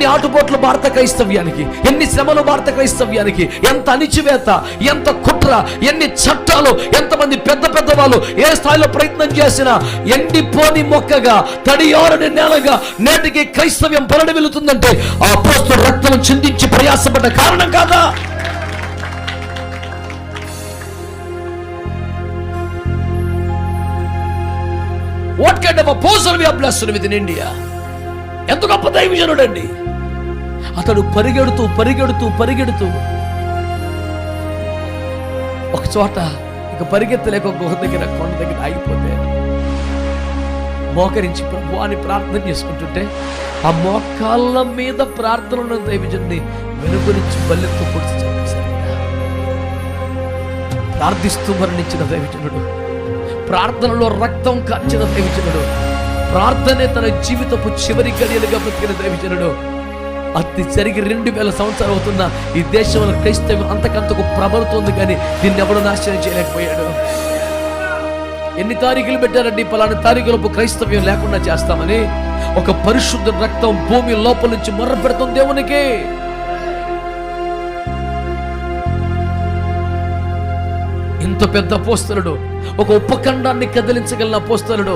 ఎన్ని ఆటుపోట్లు భారత క్రైస్తవ్యానికి ఎన్ని శ్రమలు భారత క్రైస్తవ్యానికి ఎంత అణిచివేత ఎంత కుట్ర ఎన్ని చట్టాలు ఎంతమంది పెద్ద పెద్ద వాళ్ళు ఏ స్థాయిలో ప్రయత్నం చేసినా ఎండిపోని మొక్కగా తడియారని నేలగా నేటికి క్రైస్తవ్యం పరడి వెళుతుందంటే ఆ పోస్తు రక్తం చిందించి ప్రయాసపడ్డ కారణం కాదా? What kind of apostle we blessed with in India ఎంత గొప్ప దైవజనుడండి. అతడు పరిగెడుతూ పరిగెడుతూ పరిగెడుతూ ఒక చోట ఇక పరిగెత్తలేక గుహ దగ్గర కొండ దగ్గర ఆగిపోతే మోకరించి ప్రభు అని ప్రార్థన చేసుకుంటుంటే ఆ మోకాళ్ళ మీద ప్రార్థన దైవజన్ని వెనుక నుంచి బల్లెత్తు పొడిచి చంపేశారు ప్రార్థిస్తూ మరణించిన దైవజనుడు ప్రార్థనలో రక్తం కార్చిన దైవజనుడు ప్రార్థనే తన జీవితపు చివరి గడియలుగా బ్రతికిన దైవజనుడు అతి జరిగి రెండు వేల సంవత్సరాలు అవుతున్న ఈ దేశంలో క్రైస్తవం అంతకంతకు ప్రబలుతుంది కానీ దీన్ని ఎవడు నాశనం చేయలేకపోయాడు. ఎన్ని తారీఖులు పెట్టారండి? పలానా తారీఖులపు క్రైస్తవ్యం లేకుండా చేస్తామని. ఒక పరిశుద్ధ రక్తం భూమి లోపల నుంచి మొర్ర పెడుతుంది దేవునికి. ఇంత పెద్ద పోస్తలుడు ఒక ఉపఖండాన్ని కదిలించగలిగిన పోస్తలుడు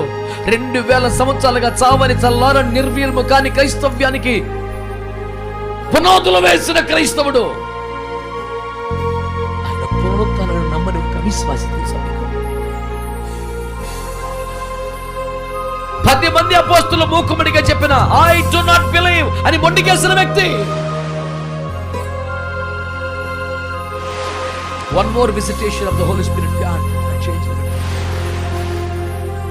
రెండు వేల సంవత్సరాలుగా చావని చల్లారని నిర్వీర్ము కాని క్రైస్తవ్యానికి పునాదులు వేసిన క్రైస్తవుడు. ఆయన పునరుత్థానాన్ని నమ్మని ఒక విశ్వాసి? పది మంది అపోస్తులు మూకుముడిగా చెప్పిన ఐ డు నాట్ బిలీవ్ అని మొండికేసిన వ్యక్తి. One more visitation of the Holy Spirit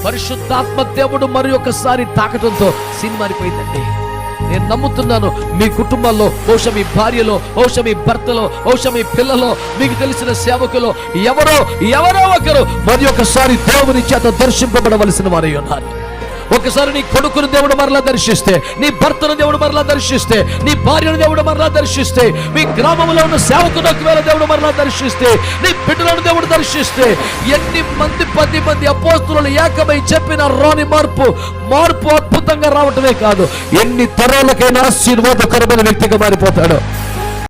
పరిశుద్ధాత్మ దేవుడు మరి ఒకసారి తాకటంతో సీన్ మారిపోయిందండి నేను నమ్ముతున్నాను మీ కుటుంబాల్లో బహుశా మీ భార్యలో బహుశా మీ భర్తలో బహుశా మీ పిల్లలో మీకు తెలిసిన సేవకులో ఎవరో ఎవరో ఒకరు మరి ఒకసారి దేవుని చేత దర్శింపబడవలసిన వారై ఉన్నారు. ఒకసారి నీ కొడుకును దేవుడు మరలా దర్శిస్తే నీ భర్తను దేవుడు మరలా దర్శిస్తే నీ భార్యను దేవుడు మరలా దర్శిస్తే మీ గ్రామంలో ఉన్న సేవకును ఒకవేళ దేవుడు మరలా దర్శిస్తే నీ బిడ్డలను దేవుడు దర్శిస్తే ఎన్ని మంది పది మంది అపోస్తులను ఏకమై చెప్పిన రాని మార్పు మార్పు అద్భుతంగా రావటమే కాదు. ఎన్ని తరాలకైనా ఆశీర్వాదకరమైన వ్యక్తిగా మారిపోతాడు.